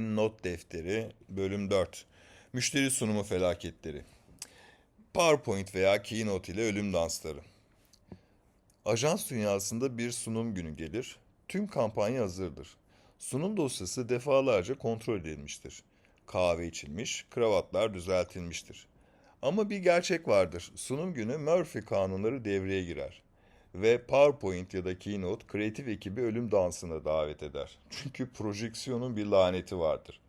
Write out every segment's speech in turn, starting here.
Not defteri bölüm 4. Müşteri sunumu felaketleri. PowerPoint veya Keynote ile ölüm dansları. Ajans dünyasında bir sunum günü gelir. Tüm kampanya hazırdır. Sunum dosyası defalarca kontrol edilmiştir. Kahve içilmiş, kravatlar düzeltilmiştir. Ama bir gerçek vardır. Sunum günü Murphy kanunları devreye girer. Ve PowerPoint ya da Keynote kreatif ekibi ölüm dansına davet eder. Çünkü projeksiyonun bir laneti vardır.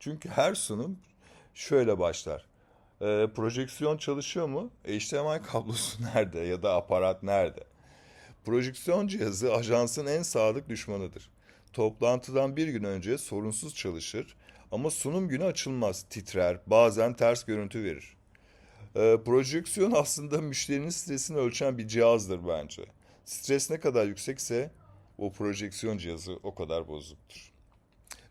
Çünkü her sunum şöyle başlar. Ee, projeksiyon çalışıyor mu? HDMI kablosu nerede ya da aparat nerede? Projeksiyon cihazı ajansın en sadık düşmanıdır. Toplantıdan bir gün önce sorunsuz çalışır ama sunum günü açılmaz, titrer, bazen ters görüntü verir. Ee, projeksiyon aslında müşterinin stresini ölçen bir cihazdır bence. Stres ne kadar yüksekse o projeksiyon cihazı o kadar bozuktur.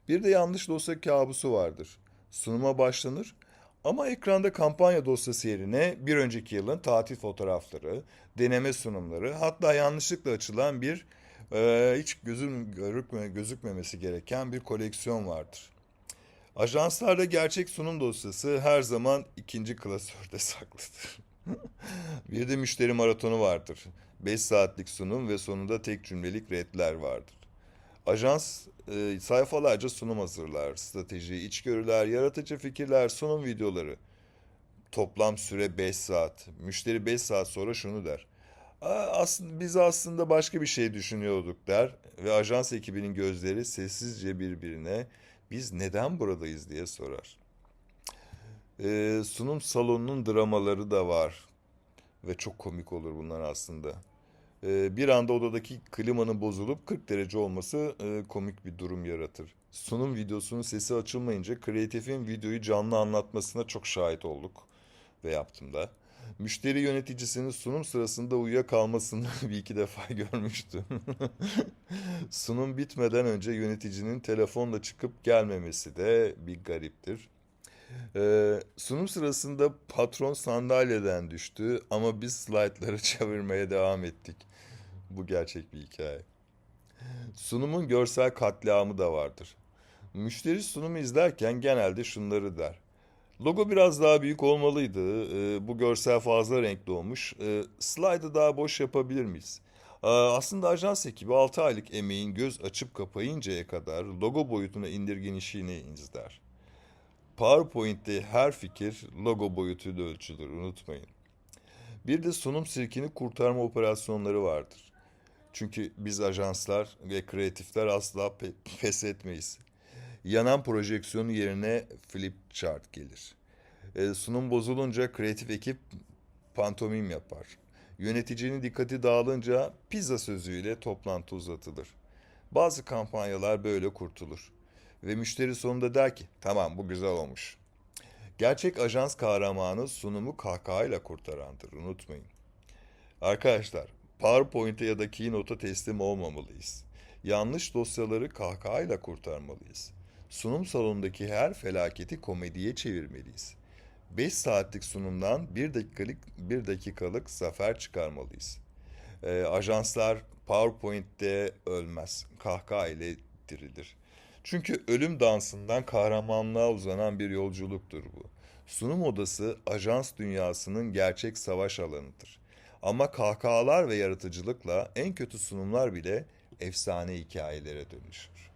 Bir de yanlış dosya kabusu vardır. Sunuma başlanır ama ekranda kampanya dosyası yerine bir önceki yılın tatil fotoğrafları, deneme sunumları, hatta yanlışlıkla açılan bir e, hiç gözüm görükme, gözükmemesi gereken bir koleksiyon vardır. Ajanslarda gerçek sunum dosyası her zaman ikinci klasörde saklıdır. bir de müşteri maratonu vardır. 5 saatlik sunum ve sonunda tek cümlelik redler vardır. Ajans e, sayfalarca sunum hazırlar. Strateji, içgörüler, yaratıcı fikirler, sunum videoları. Toplam süre 5 saat. Müşteri 5 saat sonra şunu der. "Aa, aslında biz aslında başka bir şey düşünüyorduk der ve ajans ekibinin gözleri sessizce birbirine biz neden buradayız diye sorar. Ee, sunum salonunun dramaları da var ve çok komik olur bunlar aslında. Ee, bir anda odadaki klimanın bozulup 40 derece olması e, komik bir durum yaratır. Sunum videosunun sesi açılmayınca kreatifin videoyu canlı anlatmasına çok şahit olduk ve yaptım da. Müşteri yöneticisinin sunum sırasında uyuyakalmasını bir iki defa görmüştüm. Sunum bitmeden önce yöneticinin telefonla çıkıp gelmemesi de bir gariptir. Ee, sunum sırasında patron sandalyeden düştü ama biz slaytları çevirmeye devam ettik. Bu gerçek bir hikaye. Sunumun görsel katliamı da vardır. Müşteri sunumu izlerken genelde şunları der. Logo biraz daha büyük olmalıydı. Ee, bu görsel fazla renkli olmuş. Ee, slide'ı daha boş yapabilir miyiz? Ee, aslında ajans ekibi 6 aylık emeğin göz açıp kapayıncaya kadar logo boyutuna indirgenişini izler. PowerPoint'te her fikir logo boyutuyla ölçülür unutmayın. Bir de sunum sirkini kurtarma operasyonları vardır. Çünkü biz ajanslar ve kreatifler asla pe- pes etmeyiz. Yanan projeksiyonun yerine flip chart gelir. E, sunum bozulunca kreatif ekip pantomim yapar. Yöneticinin dikkati dağılınca pizza sözüyle toplantı uzatılır. Bazı kampanyalar böyle kurtulur. Ve müşteri sonunda der ki tamam bu güzel olmuş. Gerçek ajans kahramanı sunumu kahkahayla kurtarandır unutmayın. Arkadaşlar PowerPoint'e ya da Keynote'a teslim olmamalıyız. Yanlış dosyaları kahkahayla kurtarmalıyız. Sunum salonundaki her felaketi komediye çevirmeliyiz. 5 saatlik sunumdan 1 dakikalık 1 dakikalık zafer çıkarmalıyız. Ee, ajanslar PowerPoint'te ölmez. Kahkaha ile dirilir. Çünkü ölüm dansından kahramanlığa uzanan bir yolculuktur bu. Sunum odası ajans dünyasının gerçek savaş alanıdır. Ama kahkahalar ve yaratıcılıkla en kötü sunumlar bile efsane hikayelere dönüşür.